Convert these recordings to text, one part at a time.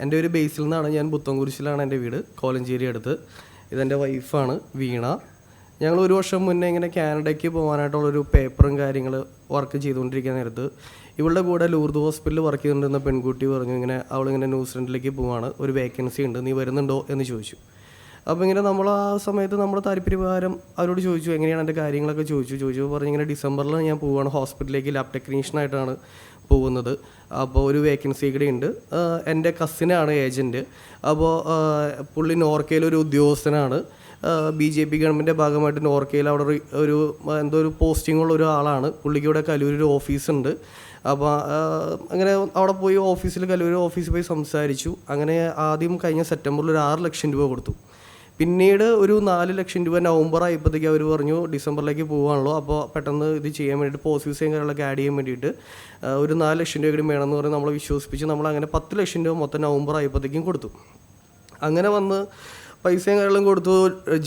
എന്റെ ഒരു ബേസിൽ നിന്നാണ് ഞാൻ പുത്തംകുരിശിലാണ് എന്റെ വീട് കോലഞ്ചേരി അടുത്ത്. ഇതെന്റെ വൈഫാണ് വീണ. ഞങ്ങൾ ഒരു വർഷം മുന്നേ ഇങ്ങനെ കാനഡയ്ക്ക് പോകാനായിട്ടുള്ളൊരു പേപ്പറും കാര്യങ്ങൾ വർക്ക് ചെയ്തുകൊണ്ടിരിക്കുന്ന നേരത്ത് ഇവളുടെ കൂടെ ലൂർദ് ഹോസ്പിറ്റലിൽ വർക്ക് ചെയ്തുകൊണ്ടിരുന്ന പെൺകുട്ടി പറഞ്ഞു ഇങ്ങനെ അവളിങ്ങനെ ന്യൂസിലൻഡിലേക്ക് പോവാണ് ഒരു വേക്കൻസി ഉണ്ട് നീ വരുന്നുണ്ടോ? എന്ന് ചോദിച്ചു. അപ്പോൾ ഇങ്ങനെ നമ്മൾ ആ സമയത്ത് നമ്മുടെ താല്പര്യപ്രകാരം അവരോട് ചോദിച്ചു എങ്ങനെയാണ് എന്റെ കാര്യങ്ങളൊക്കെ? ചോദിച്ചു. ചോദിച്ചു പറഞ്ഞു ഇങ്ങനെ ഡിസംബറിൽ ഞാൻ പോവുകയാണ് ഹോസ്പിറ്റലിലേക്ക് ലാബ് ടെക്നീഷ്യനായിട്ടാണ് പോകുന്നത്. അപ്പോൾ ഒരു വേക്കൻസി കൂടെ ഉണ്ട്. എന്റെ കസിനാണ് ഏജന്റ് അപ്പോൾ പുള്ളി നോർക്കയിൽ ഒരു ഉദ്യോഗസ്ഥനാണ്. ബി ജെ പി ഗവൺമെന്റിന്റെ ഭാഗമായിട്ട് നോർക്കയിൽ അവിടെ ഒരു- എന്തോ ഒരു പോസ്റ്റിംഗ് ഉള്ള ഒരു ആളാണ് പുള്ളിക്ക് ഇവിടെ കലൂരൊരു ഓഫീസുണ്ട് അപ്പോൾ അങ്ങനെ അവിടെ പോയി ഓഫീസിൽ കലൂർ ഓഫീസിൽ പോയി സംസാരിച്ചു. അങ്ങനെ ആദ്യം കഴിഞ്ഞ സെപ്റ്റംബറിൽ ഒരു ആറ് ലക്ഷം രൂപ കൊടുത്തു. പിന്നീട് ഒരു നാല് ലക്ഷം രൂപ നവംബർ ആയപ്പോഴത്തേക്ക് അവർ പറഞ്ഞു ഡിസംബറിലേക്ക് പോകാണല്ലോ അപ്പോൾ പെട്ടെന്ന് ഇത് ചെയ്യാൻ വേണ്ടിയിട്ട് പോസിറ്റീവ്സും കാര്യങ്ങളൊക്കെ ആഡ് ചെയ്യാൻ വേണ്ടിയിട്ട് ഒരു നാല് ലക്ഷം രൂപ കൂടി വേണമെന്ന് പറഞ്ഞ് നമ്മളെ വിശ്വസിപ്പിച്ച് നമ്മൾ അങ്ങനെ പത്ത് ലക്ഷം രൂപ മൊത്തം നവംബർ ആയപ്പോഴത്തേക്കും കൊടുത്തു. അങ്ങനെ വന്ന് പൈസയും കാര്യങ്ങളും കൊടുത്തു.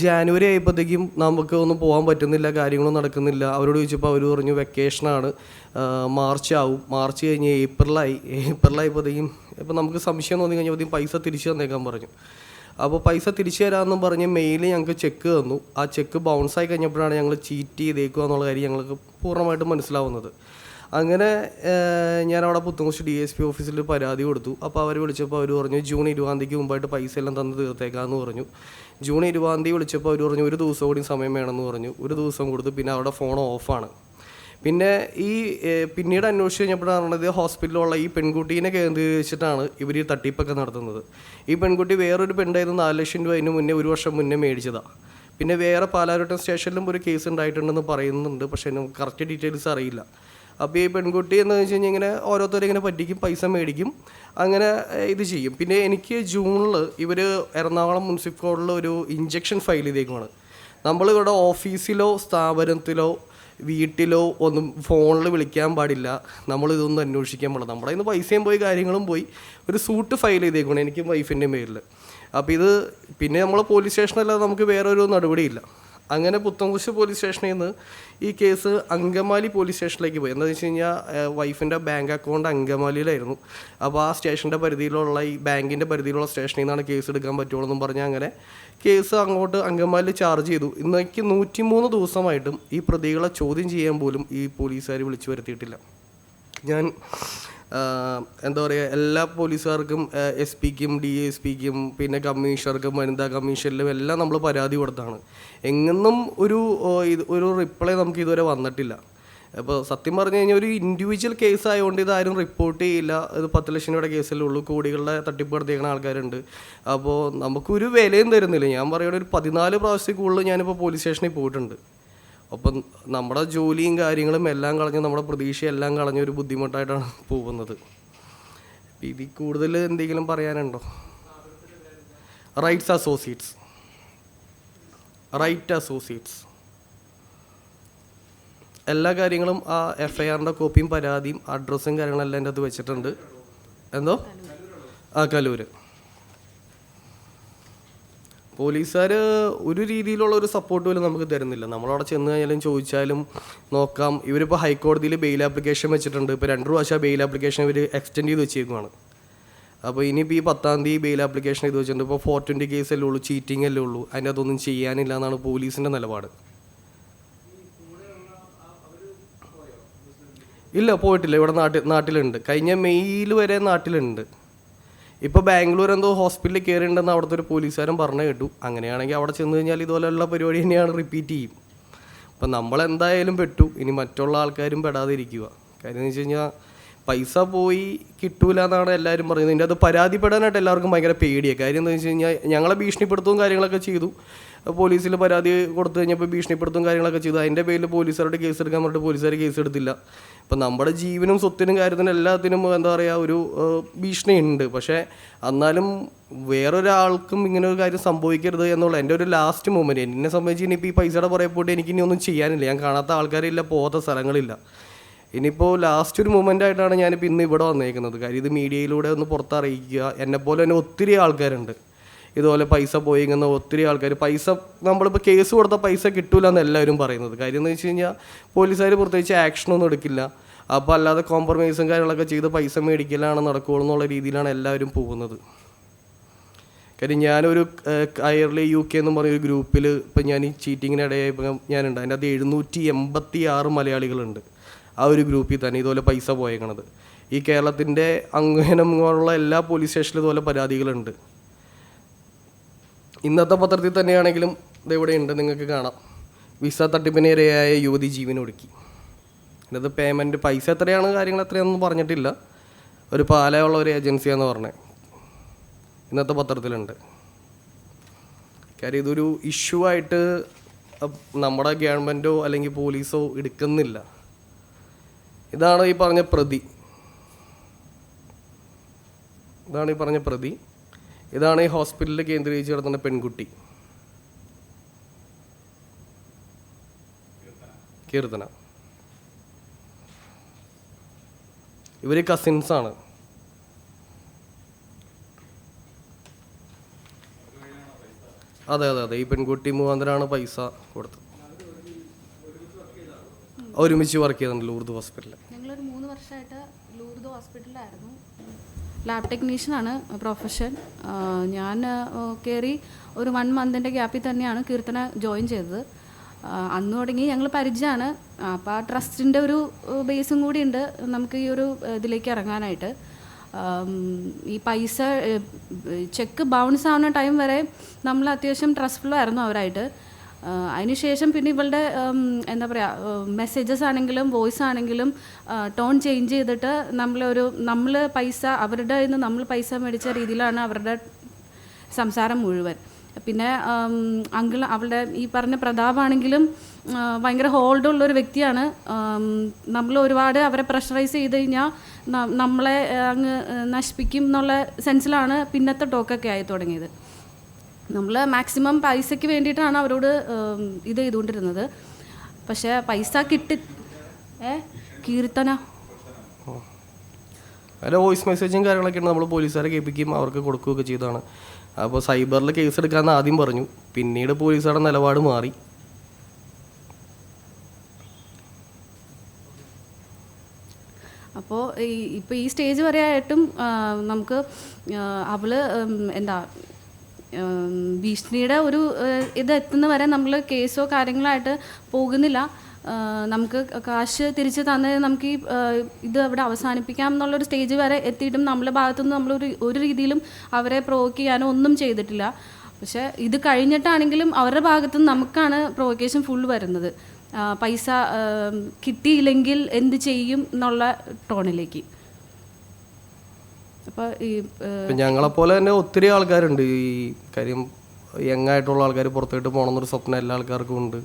ജാനുവരി ആയപ്പോഴത്തേക്കും നമുക്ക് ഒന്നും പോകാൻ പറ്റുന്നില്ല കാര്യങ്ങളും നടക്കുന്നില്ല. അവരോട് ചോദിച്ചപ്പോൾ അവർ പറഞ്ഞു വെക്കേഷനാണ് മാർച്ച് ആവും. മാർച്ച് കഴിഞ്ഞ് ഏപ്രിലായി. ഏപ്രിലായപ്പോഴത്തേക്കും ഇപ്പം നമുക്ക് സംശയം തോന്നി കഴിഞ്ഞപ്പോഴത്തേക്കും പൈസ തിരിച്ചു തന്നേക്കാൻ പറഞ്ഞു. അപ്പോൾ പൈസ തിരിച്ചു തരാമെന്നും പറഞ്ഞ് മെയിൽ ഞങ്ങൾക്ക് ചെക്ക് തന്നു. ആ ചെക്ക് ബൗൺസായി കഴിഞ്ഞപ്പോഴാണ് ഞങ്ങൾ ചീറ്റ് ചെയ്തേക്കുക എന്നുള്ള കാര്യം ഞങ്ങൾക്ക് പൂർണമായിട്ടും മനസ്സിലാവുന്നത്. അങ്ങനെ ഞാൻ അവിടെ പുത്തുങ്കുശി ഡി എസ് പി ഓഫീസിൽ പരാതി കൊടുത്തു. അപ്പോൾ അവർ വിളിച്ചപ്പോൾ അവർ പറഞ്ഞു ജൂൺ ഇരുപതാം തീയതിക്ക് മുമ്പായിട്ട് പൈസ എല്ലാം തന്ന് തീർത്തേക്കാമെന്ന് പറഞ്ഞു. ജൂൺ ഇരുപതാം തീയതി വിളിച്ചപ്പോൾ അവർ പറഞ്ഞു ഒരു ദിവസം കൂടി സമയം വേണമെന്ന് പറഞ്ഞു. ഒരു ദിവസം കൊടുത്തു. പിന്നെ അവിടെ ഫോൺ ഓഫാണ് പിന്നെ ഈ പിന്നീട് അന്വേഷിച്ച് കഴിഞ്ഞപ്പോഴാണ് അറിഞ്ഞത് ഹോസ്പിറ്റലിലുള്ള ഈ പെൺകുട്ടീനെ കേന്ദ്രീകരിച്ചിട്ടാണ് ഇവർ ഈ തട്ടിപ്പൊക്കെ നടത്തുന്നത്. ഈ പെൺകുട്ടി വേറൊരു പെണ്ണായിരുന്നു നാല് ലക്ഷം രൂപ അതിന് മുന്നേ ഒരു വർഷം മുന്നേ മേടിച്ചതാണ് പിന്നെ വേറെ പാലാരോട്ടം സ്റ്റേഷനിലും ഒരു കേസ് ഉണ്ടായിട്ടുണ്ടെന്ന് പറയുന്നുണ്ട് പക്ഷേ നമുക്ക് കറക്റ്റ് ഡീറ്റെയിൽസ് അറിയില്ല. അപ്പോൾ ഈ പെൺകുട്ടി എന്ന് വെച്ച് കഴിഞ്ഞാൽ ഇങ്ങനെ ഓരോരുത്തരും ഇങ്ങനെ പറ്റിക്കും പൈസ മേടിക്കും അങ്ങനെ ഇത് ചെയ്യും. പിന്നെ എനിക്ക് ജൂണിൽ ഇവർ എറണാകുളം മുനിസിപ്പൽ കോഡിൽ ഒരു ഇഞ്ചക്ഷൻ ഫയൽ ചെയ്തേക്കുവാണ്. നമ്മളിവിടെ ഓഫീസിലോ സ്ഥാപനത്തിലോ വീട്ടിലോ ഒന്നും ഫോണിൽ വിളിക്കാൻ പാടില്ല. നമ്മൾ ഇതൊന്നും അന്വേഷിക്കാൻ പാടില്ല. നമ്മുടെ ഇന്ന് പൈസയും പോയി കാര്യങ്ങളും പോയി. ഒരു സൂട്ട് ഫയൽ ചെയ്തേക്കണം എനിക്കും വൈഫിന്റെയും പേരിൽ അപ്പോൾ ഇത് പിന്നെ നമ്മൾ പോലീസ് സ്റ്റേഷനല്ലാതെ നമുക്ക് വേറെ ഒരു നടപടിയില്ല. അങ്ങനെ പുത്തൻകുശ് പോലീസ് സ്റ്റേഷനിൽ നിന്ന് ഈ കേസ് അങ്കമാലി പോലീസ് സ്റ്റേഷനിലേക്ക് പോയി. എന്താണെന്ന് വെച്ച് കഴിഞ്ഞാൽ വൈഫിന്റെ ബാങ്ക് അക്കൗണ്ട് അങ്കമാലിയിലായിരുന്നു. അപ്പോൾ ആ സ്റ്റേഷന്റെ പരിധിയിലുള്ള ഈ ബാങ്കിന്റെ പരിധിയിലുള്ള സ്റ്റേഷനിൽ നിന്നാണ് കേസ് എടുക്കാൻ പറ്റുള്ളൂ എന്നും പറഞ്ഞ് അങ്ങനെ കേസ് അങ്ങോട്ട് അങ്കമാലിയിൽ ചാർജ് ചെയ്തു. ഇന്നേക്ക് നൂറ്റിമൂന്ന് ദിവസമായിട്ടും ഈ പ്രതികളെ ചോദ്യം ചെയ്യാൻ പോലും ഈ പോലീസുകാർ വിളിച്ചു വരുത്തിയിട്ടില്ല. ഞാൻ എന്താ പറയുക എല്ലാ പോലീസുകാർക്കും എസ് പിക്കും ഡി എസ് പിക്കും പിന്നെ കമ്മീഷണർക്കും വനിതാ കമ്മീഷനിലും എല്ലാം നമ്മൾ പരാതി കൊടുത്താണ്. എങ്ങൊന്നും ഒരു ഇത് ഒരു റിപ്ലൈ നമുക്ക് ഇതുവരെ വന്നിട്ടില്ല. അപ്പോൾ സത്യം പറഞ്ഞു കഴിഞ്ഞാൽ ഒരു ഇൻഡിവിജ്വൽ കേസ് ആയതുകൊണ്ട് ഇതാരും റിപ്പോർട്ട് ചെയ്യില്ല. ഇത് പത്ത് ലക്ഷം രൂപയുടെ കേസല്ലേ ഉള്ളൂ. കോടികളുടെ തട്ടിപ്പ് നടത്തിയേക്കുന്ന ആൾക്കാരുണ്ട്. അപ്പോൾ നമുക്കൊരു വിലയും തരുന്നില്ല. ഞാൻ പറയുന്നത് ഒരു പതിനാല് പ്രാവശ്യത്തിൽ കൂടുതൽ ഞാനിപ്പോൾ പോലീസ് സ്റ്റേഷനിൽ പോയിട്ടുണ്ട്. അപ്പം നമ്മുടെ ജോലിയും കാര്യങ്ങളും എല്ലാം കളഞ്ഞ് നമ്മുടെ പ്രതീക്ഷയെല്ലാം കളഞ്ഞ ഒരു ബുദ്ധിമുട്ടായിട്ടാണ് പോകുന്നത്. ഇതിൽ കൂടുതൽ എന്തെങ്കിലും പറയാനുണ്ടോ? റൈറ്റ്സ് അസോസിയേറ്റ്സ് റൈറ്റ് അസോസിയേറ്റ്സ് എല്ലാ കാര്യങ്ങളും ആ എഫ് ഐ ആറിന്റെ കോപ്പിയും പരാതിയും അഡ്രസ്സും കാര്യങ്ങളെല്ലാം എന്റെ അത് വെച്ചിട്ടുണ്ട്. എന്തോ? ആ കലൂര്. പോലീസുകാർ ഒരു രീതിയിലുള്ള ഒരു സപ്പോർട്ട് പോലും നമുക്ക് തരുന്നില്ല. നമ്മളവിടെ ചെന്ന് കഴിഞ്ഞാലും ചോദിച്ചാലും നോക്കാം. ഇവരിപ്പോൾ ഹൈക്കോടതിയിൽ ബെയിൽ ആപ്ലിക്കേഷൻ വെച്ചിട്ടുണ്ട്. ഇപ്പോൾ രണ്ട് പ്രാവശ്യം ബെയിൽ ആപ്ലിക്കേഷൻ ഇവർ എക്സ്റ്റെൻഡ് ചെയ്ത് വെച്ചേക്കുവാണ് അപ്പോൾ ഇനിയിപ്പോൾ ഈ പത്താം തീയതി ബെയിൽ ആപ്ലിക്കേഷൻ ചെയ്ത് വെച്ചിട്ടുണ്ട്. ഇപ്പോൾ ഫോർ ട്വന്റി കേസ് അല്ലേ ഉള്ളൂ ചീറ്റിംഗ് അല്ലേ ഉള്ളൂ. അതിന്റെ അതൊന്നും ചെയ്യാനില്ല എന്നാണ് പോലീസിന്റെ നിലപാട്. ഇല്ല പോയിട്ടില്ല. ഇവിടെ നാട്ടിൽ നാട്ടിലുണ്ട്. കഴിഞ്ഞ മെയ്യിൽ വരെ നാട്ടിലുണ്ട്. ഇപ്പോൾ ബാംഗ്ലൂർ എന്തോ ഹോസ്പിറ്റലിൽ കയറിയിട്ടുണ്ടെന്ന് അവിടുത്തെ ഒരു പോലീസുകാരൻ പറഞ്ഞു കേട്ടു. അങ്ങനെയാണെങ്കിൽ അവിടെ ചെന്ന് കഴിഞ്ഞാൽ ഇതുപോലെയുള്ള പരിപാടി തന്നെയാണ് റിപ്പീറ്റ് ചെയ്യും. അപ്പം നമ്മളെന്തായാലും പെട്ടു. ഇനി മറ്റുള്ള ആൾക്കാരും പെടാതിരിക്കുക. കാര്യം എന്ന് വെച്ച് കഴിഞ്ഞാൽ പൈസ പോയി കിട്ടൂല എന്നാണ് എല്ലാവരും പറയുന്നത്. ഇതിന്റെ അത് പരാതിപ്പെടാനായിട്ട് എല്ലാവർക്കും ഭയങ്കര പേടിയാണ് കാര്യം എന്താ വെച്ച് കഴിഞ്ഞാൽ ഞങ്ങളെ ഭീഷണിപ്പെടുത്തുകയും കാര്യങ്ങളൊക്കെ ചെയ്തു. പോലീസിൽ പരാതി കൊടുത്തു കഴിഞ്ഞപ്പോൾ ഭീഷണിപ്പെടുത്തും കാര്യങ്ങളൊക്കെ ചെയ്തു. അതിന്റെ പേരിൽ പോലീസുകാരോട് കേസ് എടുക്കാൻ പറഞ്ഞിട്ട് പോലീസുകാർ കേസ് എടുത്തില്ല. അപ്പം നമ്മുടെ ജീവനും സ്വത്തിനും കാര്യത്തിനും എല്ലാത്തിനും എന്താ പറയുക ഒരു ഭീഷണിയുണ്ട്. പക്ഷേ എന്നാലും വേറൊരാൾക്കും ഇങ്ങനെ ഒരു കാര്യം സംഭവിക്കരുത് എന്നുള്ള എന്റെ ഒരു ലാസ്റ്റ് മൊമെന്റ് എന്നെ സംബന്ധിച്ച് ഇനിയിപ്പോൾ ഈ പൈസയുടെ പുറകെ പോയിട്ട് എനിക്ക് ഇനി ഒന്നും ചെയ്യാനില്ല. ഞാൻ കാണാത്ത ആൾക്കാരില്ല പോകാത്ത സ്ഥലങ്ങളില്ല. ഇനിയിപ്പോൾ ലാസ്റ്റ് ഒരു മൊമെന്റ് ആയിട്ടാണ് ഞാനിപ്പോൾ ഇന്ന് ഇവിടെ വന്നേക്കുന്നത്. കാര്യം ഇത് മീഡിയയിലൂടെ ഒന്ന് പുറത്തറിയിക്കുക. എന്നെപ്പോലെ തന്നെ ഒത്തിരി ആൾക്കാരുണ്ട്. ഇതുപോലെ പൈസ പോയി ഇങ്ങനെ ഒത്തിരി ആൾക്കാർ പൈസ നമ്മളിപ്പോൾ കേസ് കൊടുത്ത പൈസ കിട്ടൂല എന്ന് എല്ലാവരും പറയുന്നത്. കാര്യം എന്ന് വെച്ച് കഴിഞ്ഞാൽ പോലീസുകാർ പ്രത്യേകിച്ച് ആക്ഷനൊന്നും എടുക്കില്ല. അപ്പോൾ അല്ലാതെ കോംപ്രമൈസും കാര്യങ്ങളൊക്കെ ചെയ്ത് പൈസ മേടിക്കലാണ് നടക്കുകയുള്ളൂ എന്നുള്ള രീതിയിലാണ് എല്ലാവരും പോകുന്നത്. കാര്യം ഞാനൊരു അയർലി യു കെ എന്ന് പറയുന്ന ഒരു ഗ്രൂപ്പിൽ ഇപ്പം ഞാൻ ഈ ചീറ്റിങ്ങിനിടയായപ്പോൾ ഞാനുണ്ട്. അതിന്റെ അത് എഴുന്നൂറ്റി എൺപത്തി ആറ് മലയാളികളുണ്ട്. ആ ഒരു ഗ്രൂപ്പിൽ തന്നെ ഇതുപോലെ പൈസ പോയേക്കണത്. ഈ കേരളത്തിന്റെ അങ്ങനെ ഉള്ള എല്ലാ പോലീസ് സ്റ്റേഷനിലും ഇതുപോലെ പരാതികളുണ്ട്. ഇന്നത്തെ പത്രത്തിൽ തന്നെയാണെങ്കിലും ഇതെവിടെ ഉണ്ട് നിങ്ങൾക്ക് കാണാം. വിസ തട്ടിപ്പിനിരയായ യുവതി ജീവനൊടുക്കി അതായത് പേയ്മെന്റ് പൈസ എത്രയാണ് കാര്യങ്ങൾ എത്രയാണെന്ന് പറഞ്ഞിട്ടില്ല. ഒരു പാലയുള്ള ഒരു ഏജൻസിയാന്ന് പറഞ്ഞത് ഇന്നത്തെ പത്രത്തിലുണ്ട്. കാര്യം ഇതൊരു ഇഷ്യൂ ആയിട്ട് നമ്മുടെ ഗവൺമെന്റോ അല്ലെങ്കിൽ പോലീസോ എടുക്കുന്നില്ല. ഇതാണ് ഈ പറഞ്ഞ പ്രതി. ഇതാണ് ഈ പറഞ്ഞ പ്രതി. ഇതാണ് ഈ ഹോസ്പിറ്റലിൽ കേന്ദ്രീകരിച്ച് കിടക്കുന്ന പെൺകുട്ടി. കീർത്തന. കസിൻസ് ആണ്. അതെ അതെ അതെ. ഈ പെൺകുട്ടി മുഖാന്തരമാണ് പൈസ കൊടുത്തത്. ഒരുമിച്ച് വർക്ക് ചെയ്തിട്ടുണ്ട് ലൂർദ് ഹോസ്പിറ്റലിൽ ഞങ്ങളൊരു മൂന്ന് വർഷമായിട്ട് ലൂർദ് ഹോസ്പിറ്റലിലായിരുന്നു. ലാബ് ടെക്നീഷ്യനാണ് പ്രൊഫഷൻ. ഞാൻ കയറി ഒരു വൺ മന്തിന്റെ ഗ്യാപ്പിൽ തന്നെയാണ് കീർത്തന ജോയിൻ ചെയ്തത്. അന്ന് തുടങ്ങി ഞങ്ങൾ പരിചയമാണ്. അപ്പോൾ ആ ട്രസ്റ്റിന്റെ ഒരു ബേസും കൂടി ഉണ്ട് നമുക്ക് ഈ ഒരു ഇതിലേക്ക് ഇറങ്ങാനായിട്ട്. ഈ പൈസ ചെക്ക് ബൗൺസ് ആവുന്ന ടൈം വരെ നമ്മൾ അത്യാവശ്യം ട്രസ്റ്റ്ഫുള്ളായിരുന്നു അവരായിട്ട്. അതിനുശേഷം പിന്നെ ഇവളുടെ എന്താ പറയുക മെസ്സേജസ് ആണെങ്കിലും വോയിസ് ആണെങ്കിലും ടോൺ ചേഞ്ച് ചെയ്തിട്ട് നമ്മളൊരു നമ്മൾ പൈസ അവരുടെ നിന്ന് നമ്മൾ പൈസ മേടിച്ച രീതിയിലാണ് അവരുടെ സംസാരം മുഴുവൻ. പിന്നെ അങ്കിൾ അവളുടെ ഈ പറഞ്ഞ പ്രതാപാണെങ്കിലും ഭയങ്കര ഹോൾഡ് ഉള്ള ഒരു വ്യക്തിയാണ് നമ്മൾ ഒരുപാട് അവരെ പ്രഷറൈസ് ചെയ്ത് കഴിഞ്ഞാൽ നമ്മളെ അങ്ങ് നശിപ്പിക്കും എന്നുള്ള സെൻസിലാണ് പിന്നത്തെ ടോക്കൊക്കെ ആയി തുടങ്ങിയത്. നമ്മൾ മാക്സിമം പൈസയ്ക്ക് വേണ്ടിയിട്ടാണ് അവരോട് ഇത് ചെയ്തുകൊണ്ടിരുന്നത്. പക്ഷേ പൈസ കിട്ടി. ഏ കീർത്തന. അതിൽ വോയിസ് മെസ്സേജും കാര്യങ്ങളൊക്കെ ഉണ്ട്. നമ്മൾ പോലീസുകാരെ കേൾപ്പിക്കുകയും അവർക്ക് കൊടുക്കുകയൊക്കെ ചെയ്തതാണ്. അപ്പോൾ സൈബറിൽ കേസ് എടുക്കാമെന്ന് ആദ്യം പറഞ്ഞു. പിന്നീട് പോലീസുകാരുടെ നിലപാട് മാറി. അപ്പോൾ ഈ ഇപ്പോൾ ഈ സ്റ്റേജ് വരെയായിട്ടും നമുക്ക് അവൾ എന്താ ഭീഷണിയുടെ ഒരു ഇത് എത്തുന്ന വരെ നമ്മൾ കേസോ കാര്യങ്ങളായിട്ട് പോകുന്നില്ല. നമുക്ക് കാശ് തിരിച്ച് തന്ന് നമുക്ക് ഈ ഇത് അവിടെ അവസാനിപ്പിക്കാം എന്നുള്ളൊരു സ്റ്റേജ് വരെ എത്തിയിട്ടും നമ്മളെ ഭാഗത്തുനിന്ന് നമ്മളൊരു ഒരു രീതിയിലും അവരെ പ്രൊവോക്ക് ചെയ്യാനോ ഒന്നും ചെയ്തിട്ടില്ല. പക്ഷേ ഇത് കഴിഞ്ഞിട്ടാണെങ്കിലും അവരുടെ ഭാഗത്തുനിന്ന് നമുക്കാണ് പ്രൊവോക്കേഷൻ ഫുൾ വരുന്നത്. പൈസ കിട്ടിയില്ലെങ്കിൽ എന്ത് ചെയ്യും എന്നുള്ള ടോണിലേക്ക് അപ്പോൾ ഈ ഞങ്ങളെ പോലെ ഞങ്ങളെപ്പോലെ തന്നെ ഒത്തിരി ആൾക്കാരുണ്ട്. ഈ കാര്യം യങ് ആയിട്ടുള്ള ആൾക്കാർ പുറത്തോട്ട് പോകണമെന്നൊരു സ്വപ്നം എല്ലാ ആൾക്കാർക്കും ഉണ്ട്.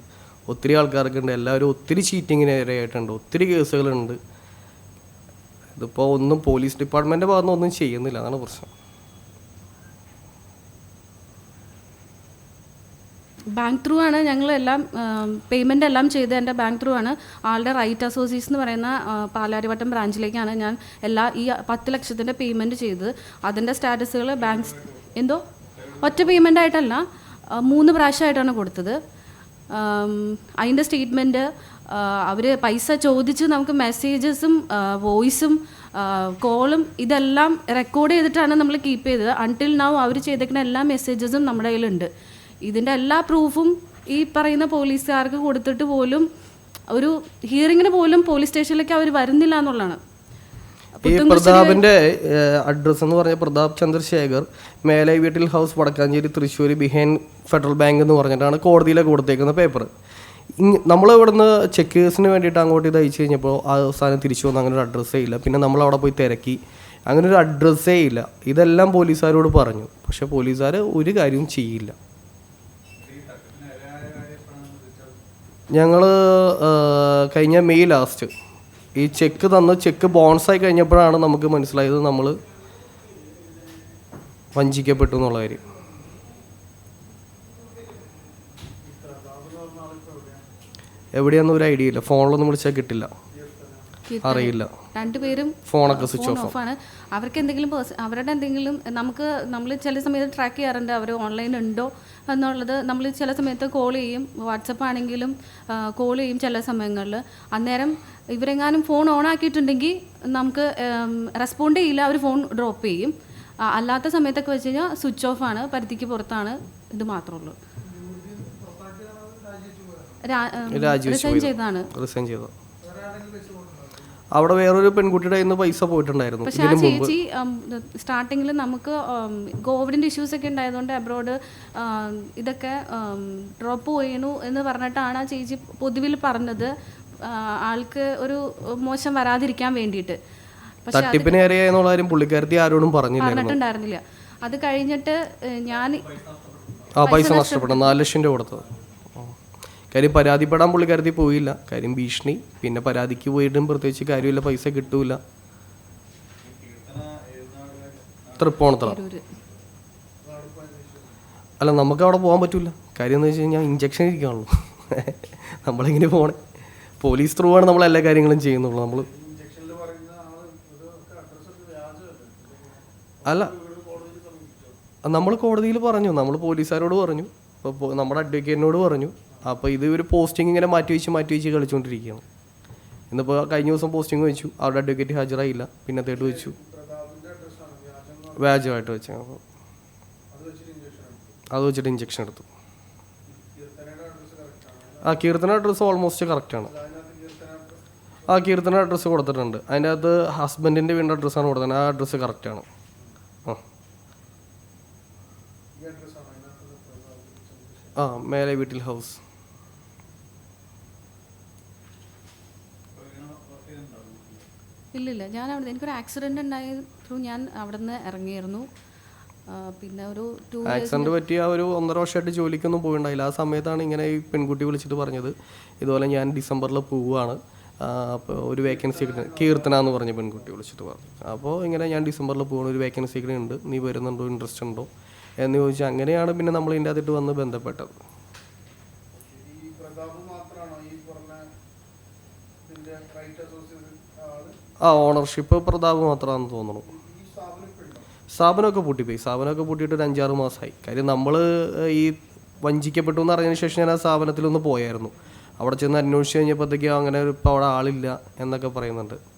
ഒത്തിരി ആൾക്കാർക്ക് ഉണ്ട്. എല്ലാവരും ഒത്തിരി ചീറ്റിങ്ങിന് ഇരയായിട്ടുണ്ട്. ഒത്തിരി കേസുകളുണ്ട്. ഇതിപ്പോൾ ഒന്നും പോലീസ് ഡിപ്പാർട്ട്മെന്റ് ഭാഗത്തുനിന്ന് ഒന്നും ചെയ്യുന്നില്ല. അതാണ് പ്രശ്നം. ബാങ്ക് ത്രൂ ആണ്. ഞങ്ങളെല്ലാം പേയ്മെന്റ് എല്ലാം ചെയ്ത് എന്റെ ബാങ്ക് ത്രൂ ആണ്. ആളുടെ റൈറ്റ് അസോസിയേഷൻ എന്ന് പറയുന്ന പാലാരിവട്ടം ബ്രാഞ്ചിലേക്കാണ് ഞാൻ എല്ലാ ഈ പത്ത് ലക്ഷത്തിന്റെ പേയ്മെന്റ് ചെയ്തത്. അതിന്റെ സ്റ്റാറ്റസുകൾ ബാങ്ക് എന്തോ? ഒറ്റ പേയ്മെന്റ് ആയിട്ടല്ല മൂന്ന് പ്രാവശ്യമായിട്ടാണ് കൊടുത്തത്. അതിന്റെ സ്റ്റേറ്റ്മെന്റ് അവർ പൈസ ചോദിച്ച് നമുക്ക് മെസ്സേജസും വോയിസും കോളും ഇതെല്ലാം റെക്കോർഡ് ചെയ്തിട്ടാണ് നമ്മൾ കീപ്പ് ചെയ്തത്. അൺടിൽ നൗ അവർ ചെയ്തേക്കുന്ന എല്ലാ മെസ്സേജസും നമ്മുടെ കയ്യിലുണ്ട്. ഇതിന്റെ എല്ലാ പ്രൂഫും ഈ പറയുന്ന പോലീസുകാർക്ക് കൊടുത്തിട്ട് പോലും ഒരു ഹിയറിങ്ങിന് പോലും പോലീസ് സ്റ്റേഷനിലേക്ക് അവർ വരുന്നില്ല എന്നുള്ളതാണ്. ഈ പ്രതാപിന്റെ അഡ്രസ്സ് എന്ന് പറഞ്ഞ പ്രതാപ് ചന്ദ്രശേഖർ മേലെ വീട്ടിൽ house Vadakkanchery Thrissur behind federal bank എന്ന് പറഞ്ഞിട്ടാണ് കോടതിയിലേക്ക് കൊടുത്തേക്കുന്ന പേപ്പർ നമ്മൾ ഇവിടുന്ന് ചെക്കേഴ്സിന് വേണ്ടിയിട്ട് അങ്ങോട്ട് ഇത് അയച്ചു കഴിഞ്ഞപ്പോൾ ആ സാധനം തിരിച്ചു വന്ന് അങ്ങനെ ഒരു അഡ്രസ്സേ ഇല്ല. പിന്നെ നമ്മൾ അവിടെ പോയി തിരക്കി. അങ്ങനെ ഒരു അഡ്രസ്സേ ഇല്ല. ഇതെല്ലാം പോലീസുകാരോട് പറഞ്ഞു. പക്ഷെ പോലീസുകാർ ഒരു കാര്യവും ചെയ്യില്ല. ഞങ്ങൾ കഴിഞ്ഞ മെയ് ലാസ്റ്റ് ഈ ചെക്ക് തന്ന്. ചെക്ക് ബോൺസായി കഴിഞ്ഞപ്പോഴാണ് നമുക്ക് മനസ്സിലായത് നമ്മൾ വഞ്ചിക്കപ്പെട്ടു എന്നുള്ള കാര്യം. എവിടെയാണെന്ന് ഒരു ഐഡിയ ഇല്ല. ഫോണിലൊന്നും വിളിച്ചാൽ കിട്ടില്ല. അറിയില്ല. രണ്ടുപേരും ഫോണൊക്കെ സ്വിച്ച് ഓഫ് ആണ് അവർക്ക് എന്തെങ്കിലും അവരുടെ എന്തെങ്കിലും നമുക്ക് നമ്മൾ ചില സമയത്ത് ട്രാക്ക് ചെയ്യാറുണ്ട് അവർ ഓൺലൈൻ ഉണ്ടോ എന്നുള്ളത്. നമ്മൾ ചില സമയത്ത് കോൾ ചെയ്യും. വാട്സപ്പ് ആണെങ്കിലും കോൾ ചെയ്യും ചില സമയങ്ങളിൽ അന്നേരം ഇവരെങ്ങാനും ഫോൺ ഓൺ ആക്കിയിട്ടുണ്ടെങ്കിൽ നമുക്ക് റെസ്പോണ്ട് ചെയ്യില്ല. അവർ ഫോൺ ഡ്രോപ്പ് ചെയ്യും. അല്ലാത്ത സമയത്തൊക്കെ വെച്ച് കഴിഞ്ഞാൽ സ്വിച്ച് ഓഫ് ആണ്. പരിധിക്ക് പുറത്താണ് ഇത് മാത്രമേ ഉള്ളൂ റിസൈൻ ചെയ്തതാണ്. റിസൈൻ ചെയ്തത്. അവിടെ വേറൊരു പെൺകുട്ടിയുടെ കയ്യിൽ നിന്ന് പൈസ പോയിട്ടുണ്ടായിരുന്നു പക്ഷെ ആ ചേച്ചി സ്റ്റാർട്ടിങ്ങിൽ നമുക്ക് കോവിഡിന്റെ ഇഷ്യൂസ് ഒക്കെ ഉണ്ടായതുകൊണ്ട് അബ്രോഡ് ഇതൊക്കെ ഡ്രോപ്പ് ചെയ്യണു എന്ന് പറഞ്ഞിട്ടാണ് ആ ചേച്ചി പൊതുവിൽ പറഞ്ഞത്. ആൾക്ക് ഒരു മോശം വരാതിരിക്കാൻ വേണ്ടിയിട്ട്. തട്ടിപ്പിന് ഏറിയെന്നുള്ള കാര്യം പുള്ളിക്കാരത്തി ആരോടും പറഞ്ഞിട്ടുണ്ടായിരുന്നില്ല. അത് കഴിഞ്ഞിട്ട് ഞാൻ ആ പൈസ നഷ്ടപ്പെട്ടു. നാല് ലക്ഷം രൂപ കൊടുത്തത്. കാര്യം പരാതിപ്പെടാൻ പുള്ളി കരുതി പോയില്ല. കാര്യം ഭീഷണി. പിന്നെ പരാതിക്ക് പോയിട്ടും പ്രത്യേകിച്ച് കാര്യമില്ല. പൈസ കിട്ടൂല. തൃപ്പോണത്തറ അല്ല നമുക്ക് അവിടെ പോകാൻ പറ്റൂല. കാര്യം എന്ന് വെച്ച് കഴിഞ്ഞാൽ ഇഞ്ചക്ഷൻ ഇരിക്കുകയാണല്ലോ നമ്മളിങ്ങനെ പോകണേ പോലീസ് ത്രൂ ആണ് നമ്മൾ എല്ലാ കാര്യങ്ങളും ചെയ്യുന്നുള്ളൂ. നമ്മൾ അല്ല നമ്മൾ കോടതിയിൽ പറഞ്ഞു. നമ്മൾ പോലീസുകാരോട് പറഞ്ഞു. അപ്പോൾ നമ്മുടെ അഡ്വക്കേറ്റിനോട് പറഞ്ഞു. അപ്പോൾ ഇത് ഒരു പോസ്റ്റിംഗ് ഇങ്ങനെ മാറ്റി വെച്ച് മാറ്റി വെച്ച് കളിച്ചുകൊണ്ടിരിക്കുകയാണ് ഇന്നിപ്പോൾ കഴിഞ്ഞ ദിവസം പോസ്റ്റിംഗ് വെച്ചു. അവിടെ അഡ്വക്കേറ്റ് ഹാജരായില്ല. പിന്നത്തേട്ട് വെച്ചു. വ്യാജമായിട്ട് വെച്ചു. അപ്പോൾ അത് വെച്ചിട്ട് ഇഞ്ചക്ഷൻ എടുത്തു. ആ കീർത്തന അഡ്രസ്സ് ഓൾമോസ്റ്റ് കറക്റ്റാണ് ആ കീർത്തന അഡ്രസ്സ് കൊടുത്തിട്ടുണ്ട്. അതിന്റെ അകത്ത് ഹസ്ബൻഡിന്റെ വീടിന്റെ അഡ്രസ്സാണ് കൊടുത്തത്. ആ അഡ്രസ്സ് കറക്റ്റാണ് ആ. ആ മേലെ വീട്ടിൽ ഹൗസ് ഇല്ലില്ല. ഞാൻ അവിടെ എനിക്കൊരു ആക്സിഡന്റ് ഉണ്ടായ. ത്രൂ ഞാൻ അവിടെ നിന്ന് ഇറങ്ങിയിരുന്നു പിന്നെ ഒരു ടു ആക്സിഡന്റ് പറ്റിയ ആ ഒരു ഒന്നര വർഷമായിട്ട് ജോലിക്കൊന്നും പോയിണ്ടായില്ല. ആ സമയത്താണ് ഇങ്ങനെ ഈ പെൺകുട്ടി വിളിച്ചിട്ട് പറഞ്ഞത്. ഇതുപോലെ ഞാൻ ഡിസംബറിൽ പോവുകയാണ്. അപ്പോൾ ഒരു വേക്കൻസി കീർത്തന എന്ന് പറഞ്ഞ പെൺകുട്ടി വിളിച്ചിട്ട് പറഞ്ഞു. അപ്പോൾ ഇങ്ങനെ ഞാൻ ഡിസംബറിൽ പോകുന്ന ഒരു വേക്കൻസി ഉണ്ട്. നീ വരുന്നുണ്ടോ? ഇൻട്രസ്റ്റ് ഉണ്ടോ? എന്ന് ചോദിച്ചാൽ അങ്ങനെയാണ് പിന്നെ നമ്മൾ ഇതിന്റെ അകത്തിട്ട് വന്ന് ബന്ധപ്പെട്ടത് ഈ പ്രതാപ് മാത്രമാണോ ഈ പറഞ്ഞ ഇതിന്റെ റൈറ്റ് അസോസിയേഷൻ ആൾ ആ ഓണർഷിപ്പ് പ്രതാപ് മാത്രമാണെന്ന് തോന്നുന്നു. സ്ഥാപനമൊക്കെ പൂട്ടിപ്പോയി. സ്ഥാപനമൊക്കെ പൂട്ടിയിട്ട് ഒരു അഞ്ചാറ് മാസമായി കാര്യം നമ്മൾ ഈ വഞ്ചിക്കപ്പെട്ടു എന്ന് അറിഞ്ഞതിന് ശേഷം ഞാൻ ആ സ്ഥാപനത്തിലൊന്ന് പോയായിരുന്നു. അവിടെ ചെന്ന് അന്വേഷിച്ച് കഴിഞ്ഞപ്പോഴത്തേക്കും അങ്ങനെ ഇപ്പോൾ അവിടെ ആളില്ല എന്നൊക്കെ പറയുന്നുണ്ട്.